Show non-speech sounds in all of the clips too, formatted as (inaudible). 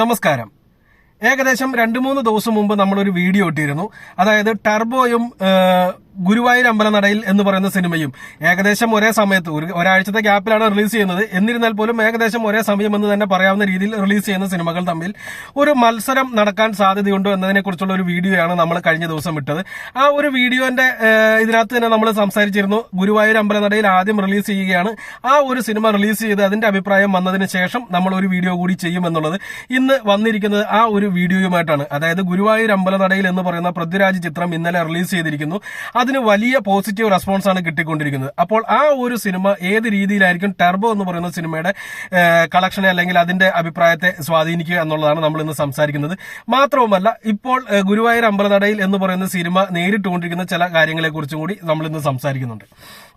നമസ്കാരം. ഏകദേശം രണ്ട് മൂന്ന് ദിവസം മുമ്പ് നമ്മളൊരു വീഡിയോ ഇട്ടിരുന്നു. അതായത് ടർബോയും ഗുരുവായൂർ അമ്പലനടയിൽ എന്ന് പറയുന്ന സിനിമയും ഏകദേശം ഒരേ സമയത്ത് ഒരു ഒരാഴ്ചത്തെ ഗ്യാപ്പിലാണ് റിലീസ് ചെയ്യുന്നത്. എന്നിരുന്നാൽ പോലും ഏകദേശം ഒരേ സമയം എന്ന് തന്നെ പറയാവുന്ന രീതിയിൽ റിലീസ് ചെയ്യുന്ന സിനിമകൾ തമ്മിൽ ഒരു മത്സരം നടക്കാൻ സാധ്യതയുണ്ടോ എന്നതിനെ കുറിച്ചുള്ള ഒരു വീഡിയോയാണ് നമ്മൾ കഴിഞ്ഞ ദിവസം വിട്ടത് ആ ഒരു വീഡിയോന്റെ ഇതിനകത്ത് തന്നെ നമ്മൾ സംസാരിച്ചിരുന്നു. ഗുരുവായൂർ അമ്പലനടയിൽ ആദ്യം റിലീസ് ചെയ്യുകയാണ്. ആ ഒരു സിനിമ റിലീസ് ചെയ്ത് അതിന്റെ അഭിപ്രായം വന്നതിന് ശേഷം നമ്മൾ ഒരു വീഡിയോ കൂടി ചെയ്യും എന്നുള്ളത് ഇന്ന് വന്നിരിക്കുന്നത് ആ ഒരു വീഡിയോയുമായിട്ടാണ്. അതായത് ഗുരുവായൂർ അമ്പലനടയിൽ എന്ന് പറയുന്ന പൃഥ്വിരാജ് ചിത്രം ഇന്നലെ റിലീസ് ചെയ്തിരിക്കുന്നു. അതിന് വലിയ പോസിറ്റീവ് റെസ്പോൺസ് ആണ് കിട്ടിക്കൊണ്ടിരിക്കുന്നത്. അപ്പോൾ ആ ഒരു സിനിമ ഏത് രീതിയിലായിരിക്കും ടെർബോ എന്ന് പറയുന്ന സിനിമയുടെ കളക്ഷനെ അല്ലെങ്കിൽ അതിന്റെ അഭിപ്രായത്തെ സ്വാധീനിക്കുക എന്നുള്ളതാണ് നമ്മൾ ഇന്ന് സംസാരിക്കുന്നത്. മാത്രവുമല്ല ഇപ്പോൾ ഗുരുവായൂർ അമ്പലനടയിൽ എന്ന് പറയുന്ന സിനിമ നേരിട്ടുകൊണ്ടിരിക്കുന്ന ചില കാര്യങ്ങളെ കുറിച്ചും കൂടി നമ്മൾ ഇന്ന് സംസാരിക്കുന്നുണ്ട്.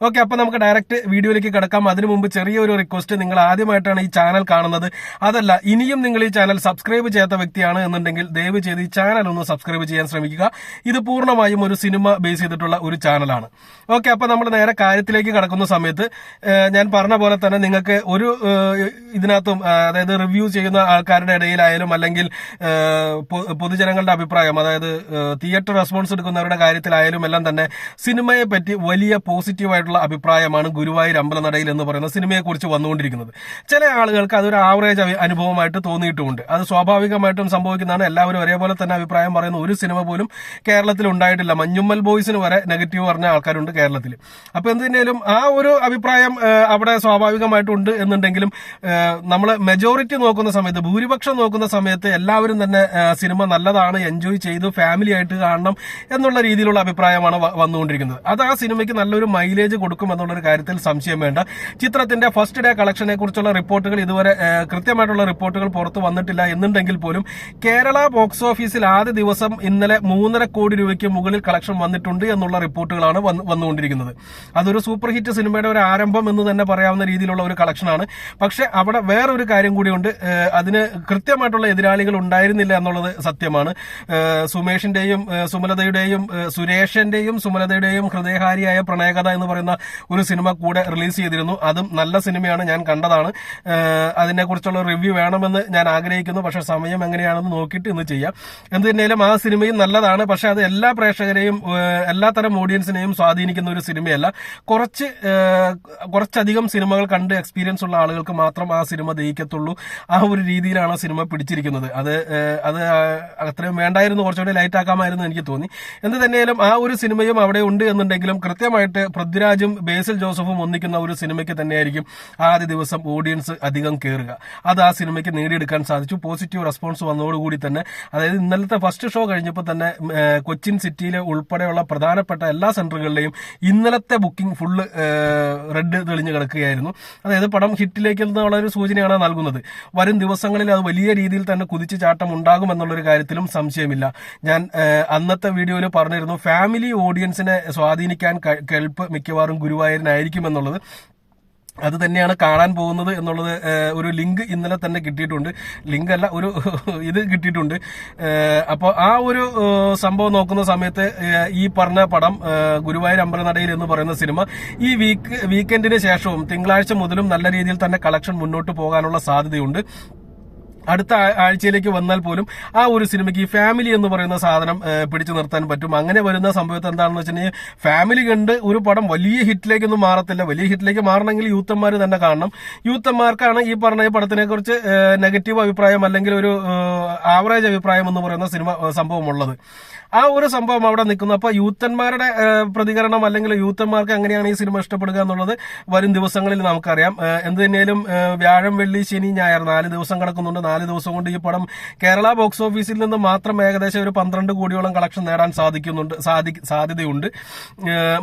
ഓക്കെ അപ്പൊ നമുക്ക് ഡയറക്റ്റ് വീഡിയോയിലേക്ക് കിടക്കാം. അതിനു മുമ്പ് ചെറിയൊരു റിക്വസ്റ്റ് നിങ്ങൾ ആദ്യമായിട്ടാണ് ഈ ചാനൽ കാണുന്നത്. അതല്ല ഇനിയും നിങ്ങൾ ഈ ചാനൽ സബ്സ്ക്രൈബ് ചെയ്യാത്ത വ്യക്തിയാണ് എന്നുണ്ടെങ്കിൽ ദയവ് ചെയ്ത് ഈ ചാനൽ ഒന്ന് സബ്സ്ക്രൈബ് ചെയ്യാൻ ശ്രമിക്കുക. ഇത് പൂർണമായും ഒരു സിനിമ ബേസ് ചെയ്തിട്ടുള്ള ഒരു ചാനലാണ്. ഓക്കെ അപ്പൊ നമ്മൾ നേരെ കാര്യത്തിലേക്ക് കടക്കുന്ന സമയത്ത് ഞാൻ പറഞ്ഞ പോലെ തന്നെ നിങ്ങൾക്ക് ഒരു ഇതിനകത്തും അതായത് റിവ്യൂ ചെയ്യുന്ന ആൾക്കാരുടെ ഇടയിലായാലും അല്ലെങ്കിൽ പൊതുജനങ്ങളുടെ അഭിപ്രായം അതായത് തിയേറ്റർ റെസ്പോൺസ് എടുക്കുന്നവരുടെ കാര്യത്തിലായാലും എല്ലാം തന്നെ സിനിമയെ പറ്റി വലിയ പോസിറ്റീവ് ആയിട്ടുള്ള അഭിപ്രായമാണ് ഗുരുവായൂർ അമ്പലനടയിൽ എന്ന് പറയുന്ന സിനിമയെ കുറിച്ച് വന്നുകൊണ്ടിരിക്കുന്നത്. ചില ആളുകൾക്ക് അതൊരു ആവറേജ് അനുഭവമായിട്ട് തോന്നിയിട്ടുമുണ്ട്. അത് സ്വാഭാവികമായിട്ടും സംഭവിക്കുന്നതാണ്. എല്ലാവരും ഒരേപോലെ തന്നെ അഭിപ്രായം പറയുന്ന ഒരു സിനിമ പോലും കേരളത്തിൽ ഉണ്ടായിട്ടില്ല. മഞ്ഞുമ്മൽ ബോയ്സിന് വരെ നെഗറ്റീവ് പറഞ്ഞ ആൾക്കാരുണ്ട് കേരളത്തിൽ അപ്പൊ എന്തിനേലും ആ ഒരു അഭിപ്രായം അവിടെ സ്വാഭാവികമായിട്ടുണ്ട് എന്നുണ്ടെങ്കിലും നമ്മൾ മെജോറിറ്റി നോക്കുന്ന സമയത്ത് ഭൂരിപക്ഷം നോക്കുന്ന സമയത്ത് എല്ലാവരും തന്നെ സിനിമ നല്ലതാണ് എൻജോയ് ചെയ്തു ഫാമിലി ആയിട്ട് കാണണം എന്നുള്ള രീതിയിലുള്ള അഭിപ്രായമാണ് വന്നുകൊണ്ടിരിക്കുന്നത്. അത് ആ സിനിമയ്ക്ക് നല്ലൊരു മൈലേജ് കൊടുക്കും എന്നുള്ളൊരു കാര്യത്തിൽ സംശയം വേണ്ട. ചിത്രത്തിന്റെ ഫസ്റ്റ് ഡേ കളക്ഷനെ കുറിച്ചുള്ള റിപ്പോർട്ടുകൾ ഇതുവരെ കൃത്യമായിട്ടുള്ള റിപ്പോർട്ടുകൾ പുറത്തു വന്നിട്ടില്ല എന്നുണ്ടെങ്കിൽ പോലും കേരള ബോക്സ് ഓഫീസിൽ ആദ്യ ദിവസം ഇന്നലെ മൂന്നര കോടി രൂപയ്ക്ക് മുകളിൽ കളക്ഷൻ വന്നിട്ടുണ്ട് എന്നുള്ള റിപ്പോർട്ടുകളാണ് വന്ന് വന്നുകൊണ്ടിരിക്കുന്നത്. അതൊരു സൂപ്പർ ഹിറ്റ് സിനിമയുടെ ഒരു ആരംഭം എന്ന് തന്നെ പറയാവുന്ന രീതിയിലുള്ള ഒരു കളക്ഷനാണ് പക്ഷെ അവിടെ വേറൊരു കാര്യം കൂടിയുണ്ട്. അതിന് കൃത്യമായിട്ടുള്ള എതിരാളികൾ ഉണ്ടായിരുന്നില്ല എന്നുള്ളത് സത്യമാണ്. സുമേഷിന്റെയും സുമലതയുടെയും സുരേഷിന്റെയും സുമലതയുടെയും ഹൃദയഹാരിയായ പ്രണയകഥ എന്ന് പറയുന്ന ഒരു സിനിമ കൂടെ റിലീസ് ചെയ്തിരുന്നു. അതും നല്ല സിനിമയാണ് ഞാൻ കണ്ടതാണ്. അതിനെക്കുറിച്ചുള്ള റിവ്യൂ വേണമെന്ന് ഞാൻ ആഗ്രഹിക്കുന്നു. പക്ഷേ സമയം എങ്ങനെയാണെന്ന് നോക്കിയിട്ട് ഇന്ന് ചെയ്യാം. എന്ത് തന്നെയാലും ആ സിനിമയും നല്ലതാണ്. പക്ഷെ അത് എല്ലാ പ്രേക്ഷകരെയും എല്ലാത്തരം എല്ലാ തരം ഓഡിയൻസിനെയും സ്വാധീനിക്കുന്ന ഒരു സിനിമയല്ല. കുറച്ച് കുറച്ചധികം സിനിമകൾ കണ്ട് എക്സ്പീരിയൻസ് ഉള്ള ആളുകൾക്ക് മാത്രം ആ സിനിമ ദഹിക്കത്തുള്ളൂ. ആ ഒരു രീതിയിലാണ് സിനിമ പിടിച്ചിരിക്കുന്നത്. അത് അത് അത്രയും വേണ്ടായിരുന്നു. കുറച്ചുകൂടി ലൈറ്റ് ആക്കാമായിരുന്നു എനിക്ക് തോന്നി. എന്ത് തന്നെയാലും ആ ഒരു സിനിമയും അവിടെ ഉണ്ട് എന്നുണ്ടെങ്കിലും കൃത്യമായിട്ട് പൃഥ്വിരാജും ബേസിൽ ജോസഫും ഒന്നിക്കുന്ന ഒരു സിനിമയ്ക്ക് തന്നെയായിരിക്കും ആദ്യ ദിവസം ഓഡിയൻസ് അധികം കയറുക അത് ആ സിനിമയ്ക്ക് നേടിയെടുക്കാൻ സാധിച്ചു. പോസിറ്റീവ് റെസ്പോൺസ് വന്നതോടുകൂടി തന്നെ അതായത് ഇന്നലത്തെ ഫസ്റ്റ് ഷോ കഴിഞ്ഞപ്പോൾ തന്നെ കൊച്ചിൻ സിറ്റിയിലെ ഉൾപ്പെടെയുള്ള പ്രധാനപ്പെട്ട എല്ലാ സെന്ററുകളിലെയും ഇന്നലത്തെ ബുക്കിംഗ് ഫുള്ള് റെഡ് തെളിഞ്ഞു കിടക്കുകയായിരുന്നു. അതായത് പടം ഹിറ്റിലേക്ക് എന്നുള്ള ഒരു സൂചനയാണ് നൽകുന്നത്. വരും ദിവസങ്ങളിൽ അത് വലിയ രീതിയിൽ തന്നെ കുതിച്ചു ചാട്ടം ഉണ്ടാകും എന്നുള്ളൊരു കാര്യത്തിലും സംശയമില്ല. ഞാൻ അന്നത്തെ വീഡിയോയിൽ പറഞ്ഞിരുന്നു ഫാമിലി ഓഡിയൻസിനെ സ്വാധീനിക്കാൻ കെൽപ്പ് കെൽപ്പ് മിക്കവാറും ഗുരുവായൂരിനായിരിക്കും എന്നുള്ളത് അത് തന്നെയാണ് കാണാൻ പോകുന്നത് എന്നുള്ളത് ഒരു ലിങ്ക് ഇന്നലെ തന്നെ കിട്ടിയിട്ടുണ്ട്. ലിങ്ക് അല്ല ഒരു (laughs) ഇത് കിട്ടിയിട്ടുണ്ട്. അപ്പോൾ ആ ഒരു സംഭവം നോക്കുന്ന സമയത്ത് ഈ പറഞ്ഞ പടം ഗുരുവായൂർ അമ്പലനടയിൽ എന്ന് പറയുന്ന സിനിമ ഈ വീക്ക് വീക്കെൻഡിന് ശേഷവും തിങ്കളാഴ്ച മുതലും നല്ല രീതിയിൽ തന്നെ കളക്ഷൻ മുന്നോട്ട് പോകാനുള്ള സാധ്യതയുണ്ട്. അടുത്ത ആഴ്ചയിലേക്ക് വന്നാൽ പോലും ആ ഒരു സിനിമയ്ക്ക് ഈ ഫാമിലി എന്ന് പറയുന്ന സാധനം പിടിച്ചു നിർത്താൻ പറ്റും. അങ്ങനെ വരുന്ന സംഭവത്തെ എന്താണെന്ന് വെച്ചിട്ടുണ്ടെങ്കിൽ ഫാമിലി കണ്ട് ഒരു പടം വലിയ ഹിറ്റിലേക്കൊന്നും മാറത്തില്ല. വലിയ ഹിറ്റിലേക്ക് മാറണമെങ്കിൽ യൂത്തന്മാർ തന്നെ കാണണം. യൂത്തന്മാർക്കാണ് ഈ പറഞ്ഞ ഈ പടത്തിനെ കുറിച്ച് നെഗറ്റീവ് അഭിപ്രായം അല്ലെങ്കിൽ ഒരു ആവറേജ് അഭിപ്രായം എന്ന് പറയുന്ന സിനിമ സംഭവമുള്ളത്. ആ ഒരു സംഭവം അവിടെ നിൽക്കുന്നു. അപ്പോൾ യൂത്തന്മാരുടെ പ്രതികരണം അല്ലെങ്കിൽ യൂത്തന്മാർക്ക് എങ്ങനെയാണ് ഈ സിനിമ ഇഷ്ടപ്പെടുക എന്നുള്ളത് വരും ദിവസങ്ങളിൽ നമുക്കറിയാം. എന്ത് തന്നെയാലും വ്യാഴം വെള്ളി ശനി ഞായർ നാല് ദിവസം കിടക്കുന്നുണ്ട്. നാല് ദിവസം കൊണ്ട് ഈ പടം കേരള ബോക്സ് ഓഫീസിൽ നിന്ന് മാത്രം ഏകദേശം ഒരു പന്ത്രണ്ട് കോടിയോളം കളക്ഷൻ നേടാൻ സാധിക്കുന്നുണ്ട് സാധി സാധ്യതയുണ്ട്.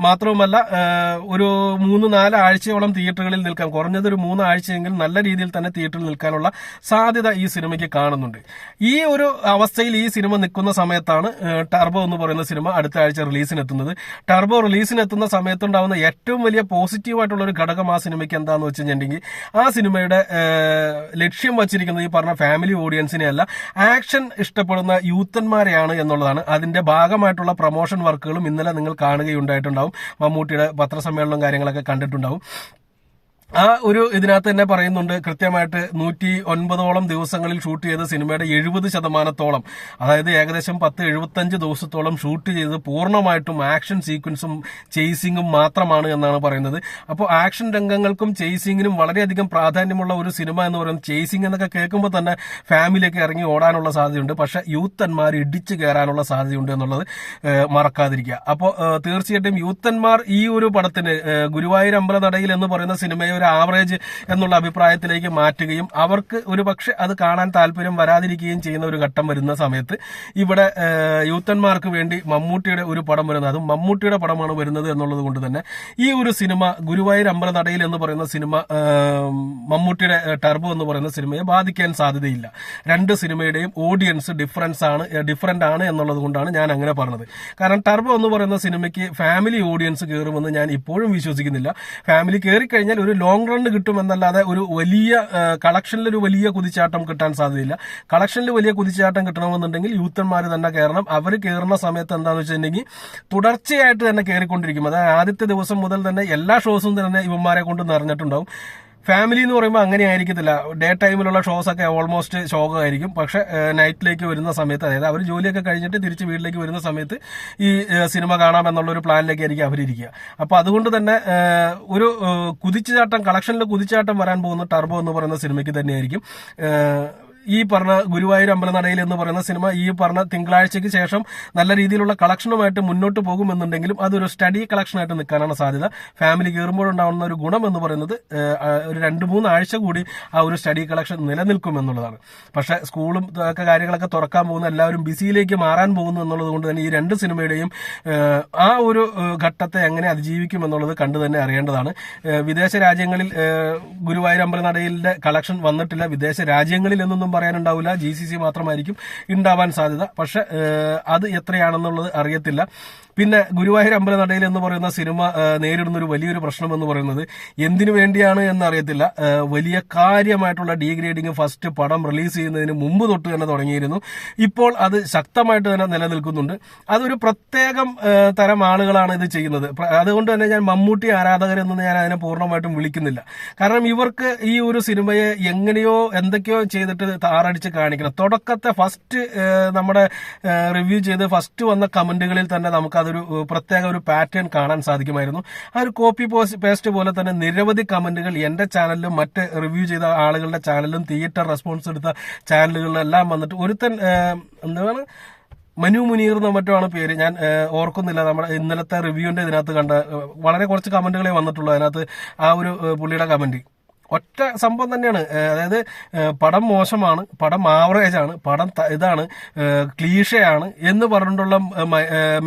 മാത്രവുമല്ല ഒരു മൂന്ന് നാല് ആഴ്ചയോളം തിയേറ്ററുകളിൽ നിൽക്കാൻ കുറഞ്ഞത് ഒരു മൂന്ന് ആഴ്ചയെങ്കിലും നല്ല രീതിയിൽ തന്നെ തിയേറ്ററിൽ നിൽക്കാനുള്ള സാധ്യത ഈ സിനിമയ്ക്ക് കാണുന്നുണ്ട്. ഈ ഒരു അവസ്ഥയിൽ ഈ സിനിമ നിൽക്കുന്ന സമയത്താണ് ടർബോ എന്ന് പറയുന്ന സിനിമ അടുത്ത ആഴ്ച റിലീസിനെത്തുന്നത്. ടർബോ റിലീസിനെത്തുന്ന സമയത്തുണ്ടാവുന്ന ഏറ്റവും വലിയ പോസിറ്റീവായിട്ടുള്ള ഒരു ഘടകം ആ സിനിമയ്ക്ക് എന്താണെന്ന് വെച്ച് കഴിഞ്ഞിട്ടുണ്ടെങ്കിൽ ആ സിനിമയുടെ ലക്ഷ്യം വച്ചിരിക്കുന്നത് ഈ പറഞ്ഞ ഫാമിലി ഓഡിയൻസിനെ അല്ല ആക്ഷൻ ഇഷ്ടപ്പെടുന്ന യൂത്തന്മാരെയാണ് എന്നുള്ളതാണ്. അതിന്റെ ഭാഗമായിട്ടുള്ള പ്രൊമോഷൻ വർക്കുകളും ഇന്നലെ നിങ്ങൾ കാണുകയുണ്ടായിട്ടുണ്ടാവും. മമ്മൂട്ടിയുടെ പത്രസമ്മേളനവും കാര്യങ്ങളൊക്കെ കണ്ടിട്ടുണ്ടാവും. ആ ഒരു ഇതിനകത്ത് തന്നെ പറയുന്നുണ്ട് കൃത്യമായിട്ട് നൂറ്റി ഒൻപതോളം ദിവസങ്ങളിൽ ഷൂട്ട് ചെയ്ത സിനിമയുടെ എഴുപത് ശതമാനത്തോളം അതായത് ഏകദേശം പത്ത് എഴുപത്തഞ്ച് ദിവസത്തോളം ഷൂട്ട് ചെയ്ത് പൂർണമായിട്ടും ആക്ഷൻ സീക്വൻസും ചേസിങ്ങും മാത്രമാണ് എന്നാണ് പറയുന്നത്. അപ്പോൾ ആക്ഷൻ രംഗങ്ങൾക്കും ചേസിങ്ങിനും വളരെയധികം പ്രാധാന്യമുള്ള ഒരു സിനിമ എന്ന് പറയുന്നത് ചേസിങ് എന്നൊക്കെ കേൾക്കുമ്പോൾ തന്നെ ഫാമിലിയൊക്കെ ഇറങ്ങി ഓടാനുള്ള സാധ്യതയുണ്ട്. പക്ഷെ യൂത്തന്മാർ ഇടിച്ചു കയറാനുള്ള സാധ്യതയുണ്ട് എന്നുള്ളത് മറക്കാതിരിക്കുക. അപ്പോൾ തീർച്ചയായിട്ടും യൂത്തന്മാർ ഈ ഒരു പടത്തിന് ഗുരുവായൂർ അമ്പലനടയിൽ എന്ന് പറയുന്ന സിനിമയെ ഒരു ആവറേജ് എന്നുള്ള അഭിപ്രായത്തിലേക്ക് മാറ്റുകയും അവർക്ക് ഒരു പക്ഷെ അത് കാണാൻ താല്പര്യം വരാതിരിക്കുകയും ചെയ്യുന്ന ഒരു ഘട്ടം വരുന്ന സമയത്ത് ഇവിടെ യൂത്തന്മാർക്ക് വേണ്ടി മമ്മൂട്ടിയുടെ ഒരു പടം വരുന്നത്. അതും മമ്മൂട്ടിയുടെ പടമാണ് വരുന്നത് എന്നുള്ളത് കൊണ്ട് തന്നെ ഈ ഒരു സിനിമ ഗുരുവായൂർ അമ്പലനടയിൽ എന്ന് പറയുന്ന സിനിമ മമ്മൂട്ടിയുടെ ടർബോ എന്ന് പറയുന്ന സിനിമയെ ബാധിക്കാൻ സാധ്യതയില്ല. രണ്ട് സിനിമയുടെയും ഓഡിയൻസ് ഡിഫറൻസ് ആണ് ഡിഫറന്റ് ആണ് എന്നുള്ളത് കൊണ്ടാണ് ഞാൻ അങ്ങനെ പറഞ്ഞത്. കാരണം ടർബോ എന്ന് പറയുന്ന സിനിമയ്ക്ക് ഫാമിലി ഓഡിയൻസ് കയറുമെന്ന് ഞാൻ ഇപ്പോഴും വിശ്വസിക്കുന്നില്ല. ഫാമിലി കയറി കഴിഞ്ഞാൽ ഒരു ലോങ് റൺ കിട്ടുമെന്നല്ലാതെ ഒരു വലിയ കളക്ഷനിൽ ഒരു വലിയ കുതിച്ചാട്ടം കിട്ടാൻ സാധ്യതയില്ല. കളക്ഷനിൽ വലിയ കുതിച്ചാട്ടം കിട്ടണമെന്നുണ്ടെങ്കിൽ യൂത്തന്മാർ തന്നെ കയറണം. അവർ കയറുന്ന സമയത്ത് എന്താണെന്ന് വെച്ചിട്ടുണ്ടെങ്കിൽ തുടർച്ചയായിട്ട് തന്നെ കയറിക്കൊണ്ടിരിക്കും. അതായത് ആദ്യത്തെ ദിവസം മുതൽ തന്നെ എല്ലാ ഷോസും തന്നെ ഇവന്മാരെ കൊണ്ട് നിറഞ്ഞിട്ടുണ്ടാവും. ഫാമിലി എന്ന് പറയുമ്പോൾ അങ്ങനെ ആയിരിക്കത്തില്ല. ഡേ ടൈമിലുള്ള ഷോസ് ഒക്കെ ഓൾമോസ്റ്റ് ശോകമായിരിക്കും. പക്ഷെ നൈറ്റിലേക്ക് വരുന്ന സമയത്ത് അതായത് അവർ ജോലിയൊക്കെ കഴിഞ്ഞിട്ട് തിരിച്ച് വീട്ടിലേക്ക് വരുന്ന സമയത്ത് ഈ സിനിമ കാണാമെന്നുള്ള ഒരു പ്ലാനിലേക്ക് ആയിരിക്കും അവരിയ്ക്കുക അപ്പോൾ അതുകൊണ്ട് തന്നെ ഒരു കുതിച്ചുചാട്ടം കളക്ഷനിൽ കുതിച്ചാട്ടം വരാൻ പോകുന്ന ടർബോ എന്ന് പറയുന്ന സിനിമയ്ക്ക് തന്നെയായിരിക്കും. ഈ പറഞ്ഞ ഗുരുവായൂർ അമ്പലനടയിൽ എന്ന് പറയുന്ന സിനിമ ഈ പറഞ്ഞ തിങ്കളാഴ്ചയ്ക്ക് ശേഷം നല്ല രീതിയിലുള്ള കളക്ഷനുമായിട്ട് മുന്നോട്ട് പോകുമെന്നുണ്ടെങ്കിലും അതൊരു സ്റ്റഡി കളക്ഷനായിട്ട് നിൽക്കാനാണ് സാധ്യത. ഫാമിലി കയറുമ്പോഴുണ്ടാവുന്ന ഒരു ഗുണം എന്ന് പറയുന്നത് ഒരു രണ്ട് മൂന്ന് ആഴ്ച കൂടി ആ ഒരു സ്റ്റഡി കളക്ഷൻ നിലനിൽക്കും എന്നുള്ളതാണ് പക്ഷെ സ്കൂളും ഒക്കെ കാര്യങ്ങളൊക്കെ തുറക്കാൻ പോകുന്ന എല്ലാവരും ബിസിയിലേക്ക് മാറാൻ പോകുന്നു എന്നുള്ളത് കൊണ്ട് തന്നെ ഈ രണ്ട് സിനിമയുടെയും ആ ഒരു ഘട്ടത്തെ എങ്ങനെ അതിജീവിക്കും എന്നുള്ളത് കണ്ടു തന്നെ അറിയേണ്ടതാണ്. വിദേശ രാജ്യങ്ങളിൽ ഗുരുവായൂർ അമ്പലനടയിലെ കളക്ഷൻ വന്നിട്ടില്ല. വിദേശ രാജ്യങ്ങളിൽ എന്നൊന്നും പറയാനുണ്ടാവില്ല. ജി സി സി മാത്രമായിരിക്കും ഉണ്ടാവാൻ സാധ്യത. പക്ഷെ അത് എത്രയാണെന്നുള്ളത് അറിയത്തില്ല. പിന്നെ ഗുരുവായൂർ അമ്പലനടയിൽ എന്ന് പറയുന്ന സിനിമ നേരിടുന്ന ഒരു വലിയൊരു പ്രശ്നം എന്ന് പറയുന്നത് എന്തിനു വേണ്ടിയാണ് എന്നറിയത്തില്ല. വലിയ കാര്യമായിട്ടുള്ള ഡീഗ്രേഡിങ് ഫസ്റ്റ് പടം റിലീസ് ചെയ്യുന്നതിന് മുമ്പ് തൊട്ട് തന്നെ തുടങ്ങിയിരുന്നു. ഇപ്പോൾ അത് ശക്തമായിട്ട് തന്നെ നിലനിൽക്കുന്നുണ്ട്. അതൊരു പ്രത്യേകം തരം ആളുകളാണ് ഇത് ചെയ്യുന്നത്. അതുകൊണ്ട് തന്നെ ഞാൻ മമ്മൂട്ടി ആരാധകരെന്ന് ഞാൻ അതിനെ പൂർണമായിട്ടും വിളിക്കുന്നില്ല. കാരണം ഇവർക്ക് ഈ ഒരു സിനിമയെ എങ്ങനെയോ എന്തൊക്കെയോ ചെയ്തിട്ട് താറടിച്ച് കാണിക്കണം. തുടക്കത്തെ ഫസ്റ്റ് നമ്മുടെ റിവ്യൂ ചെയ്ത് ഫസ്റ്റ് വന്ന കമന്റുകളിൽ തന്നെ നമുക്കതൊരു പ്രത്യേക ഒരു പാറ്റേൺ കാണാൻ സാധിക്കുമായിരുന്നു. ആ ഒരു കോപ്പി പേസ്റ്റ് പോലെ തന്നെ നിരവധി കമന്റുകൾ എന്റെ ചാനലിലും മറ്റ് റിവ്യൂ ചെയ്ത ആളുകളുടെ ചാനലിലും തിയേറ്റർ റെസ്പോൺസ് എടുത്ത ചാനലുകളിലെല്ലാം വന്നിട്ട് ഒരുത്തൻ എന്താണ്? മനു മുനീർ എന്ന മറ്റുമാണ് പേര്. ഞാൻ ഓർക്കുന്നില്ല. നമ്മുടെ ഇന്നലത്തെ റിവ്യൂവിന്റെ ഇതിനകത്ത് കണ്ട വളരെ കുറച്ച് കമന്റുകളെ വന്നിട്ടുള്ളൂ അതിനകത്ത് ആ ഒരു പുള്ളിയുടെ കമന്റ്. ഒറ്റ സംഭവം തന്നെയാണ്. അതായത് പടം മോശമാണ് പടം ആവറേജ് ആണ് പടം ഇതാണ് ക്ലീഷയാണ് എന്ന് പറഞ്ഞിട്ടുള്ള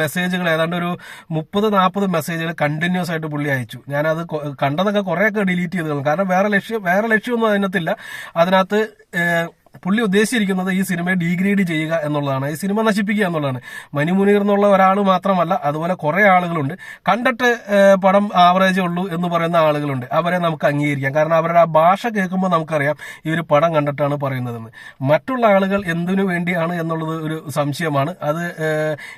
മെസ്സേജുകൾ ഏതാണ്ട് ഒരു മുപ്പത് നാൽപ്പത് മെസ്സേജുകൾ കണ്ടിന്യൂസ് ആയിട്ട് പുള്ളി അയച്ചു. ഞാനത് കണ്ടതൊക്കെ കുറേയൊക്കെ ഡിലീറ്റ് ചെയ്തു കാരണം വേറെ ലക്ഷ്യം വേറെ ലക്ഷ്യമൊന്നും അതിനകത്തില്ല. അതിനകത്ത് പുള്ളി ഉദ്ദേശിച്ചിരിക്കുന്നത് ഈ സിനിമയെ ഡീഗ്രേഡ് ചെയ്യുക എന്നുള്ളതാണ് ഈ സിനിമ നശിപ്പിക്കുക എന്നുള്ളതാണ്. മനു മുനീർ എന്നുള്ള ഒരാൾ മാത്രമല്ല അതുപോലെ കുറെ ആളുകളുണ്ട്. കണ്ടിട്ട് പടം ആവറേജേ ഉള്ളൂ എന്ന് പറയുന്ന ആളുകളുണ്ട്. അവരെ നമുക്ക് അംഗീകരിക്കാം. കാരണം അവരുടെ ആ ഭാഷ കേൾക്കുമ്പോൾ നമുക്കറിയാം ഈ ഒരു പടം കണ്ടിട്ടാണ് പറയുന്നതെന്ന്. മറ്റുള്ള ആളുകൾ എന്തിനു വേണ്ടിയാണ് എന്നുള്ളത് ഒരു സംശയമാണ്. അത്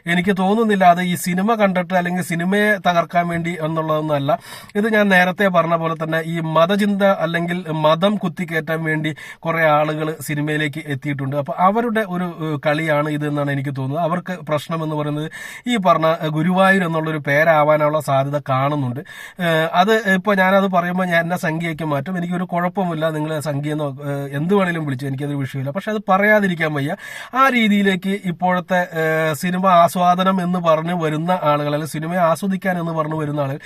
എനിക്ക് തോന്നുന്നില്ല അത് ഈ സിനിമ കണ്ടിട്ട് അല്ലെങ്കിൽ സിനിമയെ തകർക്കാൻ വേണ്ടി എന്നുള്ളതൊന്നുമല്ല ഇത് ഞാൻ നേരത്തെ പറഞ്ഞ പോലെ തന്നെ ഈ മതചിന്ത അല്ലെങ്കിൽ മതം കുത്തിക്കയറ്റാൻ വേണ്ടി കുറെ ആളുകൾ സിനിമയിലേക്ക് എത്തിയിട്ടുണ്ട്. അപ്പൊ അവരുടെ ഒരു കളിയാണ് ഇത് എന്നാണ് എനിക്ക് തോന്നുന്നത്. അവർക്ക് പ്രശ്നം എന്ന് പറയുന്നത് ഈ പറഞ്ഞ ഗുരുവായൂർ എന്നുള്ളൊരു പേരാവാനുള്ള സാധ്യത കാണുന്നുണ്ട്. അത് ഇപ്പൊ ഞാനത് പറയുമ്പോൾ ഞാൻ എന്നെ സംഖ്യയ്ക്ക് മാറ്റും. എനിക്കൊരു കുഴപ്പമില്ല. നിങ്ങൾ സംഖ്യ എന്നോ എന്ത് വേണേലും വിളിച്ചു എനിക്കത് വിഷയമില്ല. പക്ഷെ അത് പറയാതിരിക്കാൻ വയ്യ. ആ രീതിയിലേക്ക് ഇപ്പോഴത്തെ സിനിമ ആസ്വാദനം എന്ന് പറഞ്ഞ് വരുന്ന ആളുകൾ അല്ലെങ്കിൽ സിനിമയെ ആസ്വദിക്കാൻ എന്ന് പറഞ്ഞു വരുന്ന ആളുകൾ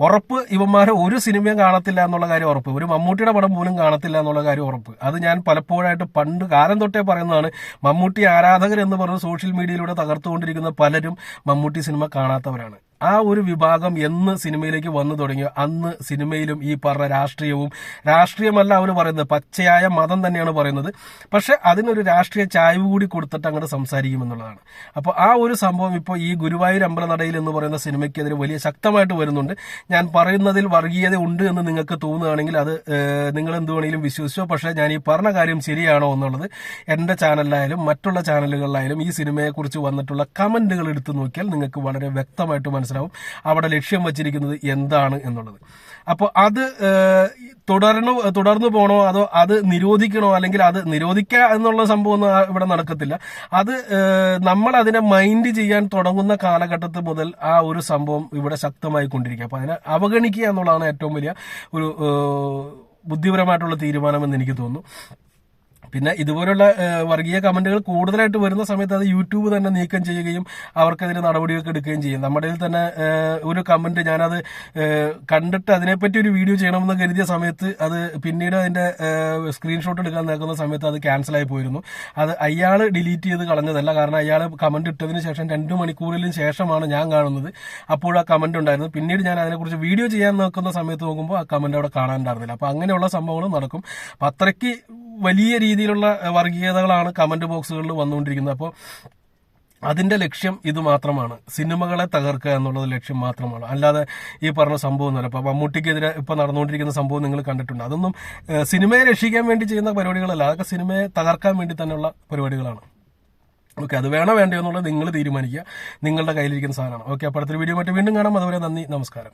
ഉറപ്പ് ഇവന്മാരെ ഒരു സിനിമയും കാണത്തില്ല എന്നുള്ള കാര്യം ഉറപ്പ്. ഒരു മമ്മൂട്ടിയുടെ പടം പോലും കാണത്തില്ല എന്നുള്ള കാര്യം ഉറപ്പ്. അത് ഞാൻ പലപ്പോഴായിട്ട് പണ്ട് കാലം തൊട്ടേ പറയുന്നതാണ്. മമ്മൂട്ടി ആരാധകർ എന്ന് പറഞ്ഞ് സോഷ്യൽ മീഡിയയിലൂടെ തകർത്തുകൊണ്ടിരിക്കുന്ന പലരും മമ്മൂട്ടി സിനിമ കാണാത്തവരാണ്. ആ ഒരു വിഭാഗം എന്ന് സിനിമയിലേക്ക് വന്നു തുടങ്ങിയോ? അന്ന് സിനിമയിലും ഈ പറഞ്ഞ രാഷ്ട്രീയവും രാഷ്ട്രീയമല്ല അവർ പറയുന്നത് പച്ചയായ മതം തന്നെയാണ് പറയുന്നത്. പക്ഷെ അതിനൊരു രാഷ്ട്രീയ ചായ്വ് കൂടി കൊടുത്തിട്ട് അങ്ങോട്ട് സംസാരിക്കുമെന്നുള്ളതാണ്. അപ്പോൾ ആ ഒരു സംഭവം ഇപ്പോൾ ഈ ഗുരുവായൂർ അമ്പലനടയിൽ എന്ന് പറയുന്ന സിനിമയ്ക്കെതിരെ വലിയ ശക്തമായിട്ട് വരുന്നുണ്ട്. ഞാൻ പറയുന്നതിൽ വർഗീയത ഉണ്ട് എന്ന് നിങ്ങൾക്ക് തോന്നുകയാണെങ്കിൽ അത് നിങ്ങൾ എന്ത് വേണമെങ്കിലും വിശ്വസിച്ചോ പക്ഷേ ഞാൻ ഈ പറഞ്ഞ കാര്യം ശരിയാണോ എന്നുള്ളത് എന്റെ ചാനലിലായാലും മറ്റുള്ള ചാനലുകളിലായാലും ഈ സിനിമയെക്കുറിച്ച് വന്നിട്ടുള്ള കമന്റുകൾ എടുത്തു നോക്കിയാൽ നിങ്ങൾക്ക് വളരെ വ്യക്തമായിട്ട് മനസ്സിലാവും. മനസ്സിലാവും അവിടെ ലക്ഷ്യം വച്ചിരിക്കുന്നത് എന്താണ് എന്നുള്ളത്. അപ്പോൾ അത് തുടർന്ന് തുടർന്നു പോകണോ അതോ അത് നിരോധിക്കണോ അല്ലെങ്കിൽ അത് നിരോധിക്കുക എന്നുള്ള സംഭവം ഇവിടെ നടക്കത്തില്ല. അത് നമ്മൾ അതിനെ മൈൻഡ് ചെയ്യാൻ തുടങ്ങുന്ന കാലഘട്ടത്തിൽ മുതൽ ആ ഒരു സംഭവം ഇവിടെ ശക്തമായി കൊണ്ടിരിക്കുക. അപ്പോൾ അതിനെ അവഗണിക്കുക എന്നുള്ളതാണ് ഏറ്റവും വലിയ ഒരു ബുദ്ധിപരമായിട്ടുള്ള ബുദ്ധിപരമായിട്ടുള്ള തീരുമാനമെന്ന് എനിക്ക് തോന്നുന്നു. പിന്നെ ഇതുപോലുള്ള വർഗീയ കമന്റുകൾ കൂടുതലായിട്ട് വരുന്ന സമയത്ത് അത് യൂട്യൂബ് തന്നെ നീക്കം ചെയ്യുകയും അവർക്കെതിരെ നടപടികൾക്ക് എടുക്കുകയും ചെയ്യും. നമ്മുടെ തന്നെ ഒരു കമന്റ് ഞാനത് കണ്ടിട്ട് അതിനെപ്പറ്റി ഒരു വീഡിയോ ചെയ്യണമെന്ന് കരുതിയ സമയത്ത് അത് പിന്നീട് അതിന്റെ സ്ക്രീൻഷോട്ട് എടുക്കാൻ നോക്കുന്ന സമയത്ത് അത് ക്യാൻസൽ ആയി പോയിരുന്നു. അത് അയാൾ ഡിലീറ്റ് ചെയ്ത് കളഞ്ഞതല്ല. കാരണം അയാൾ കമന്റ് ഇട്ടതിന് ശേഷം രണ്ടു മണിക്കൂറിലും ശേഷമാണ് ഞാൻ കാണുന്നത്. അപ്പോൾ ആ കമന്റ് ഉണ്ടായിരുന്നു. പിന്നീട് ഞാൻ അതിനെക്കുറിച്ച് വീഡിയോ ചെയ്യാൻ നോക്കുന്ന സമയത്ത് നോക്കുമ്പോൾ ആ കമന്റ് അവിടെ കാണാനുണ്ടായിരുന്നില്ല അപ്പൊ അങ്ങനെയുള്ള സംഭവങ്ങൾ നടക്കും. അപ്പൊ അത്രയ്ക്ക് വലിയ രീതിയിലുള്ള വർഗീയതകളാണ് കമന്റ് ബോക്സുകളിൽ വന്നുകൊണ്ടിരിക്കുന്നത്. അപ്പോൾ അതിന്റെ ലക്ഷ്യം ഇത് മാത്രമാണ്. സിനിമകളെ തകർക്കുക എന്നുള്ളത് ലക്ഷ്യം മാത്രമാണ്. അല്ലാതെ ഈ പറഞ്ഞ സംഭവം ഒന്നുമല്ല ഇപ്പൊ മമ്മൂട്ടിക്കെതിരെ ഇപ്പൊ നടന്നുകൊണ്ടിരിക്കുന്ന സംഭവം നിങ്ങൾ കണ്ടിട്ടുണ്ട്. അതൊന്നും സിനിമയെ രക്ഷിക്കാൻ വേണ്ടി ചെയ്യുന്ന പരിപാടികളല്ല. അതൊക്കെ സിനിമയെ തകർക്കാൻ വേണ്ടി തന്നെയുള്ള പരിപാടികളാണ്. ഓക്കെ അത് വേണോ വേണ്ടയോ എന്നുള്ളത് നിങ്ങൾ തീരുമാനിക്കുക. നിങ്ങളുടെ കയ്യിലിരിക്കുന്ന സാധനമാണ്. ഓക്കെ അപ്പോൾ അടുത്തൊരു വീഡിയോ മറ്റു വീണ്ടും കാണാം. അതുവരെ നന്ദി നമസ്കാരം.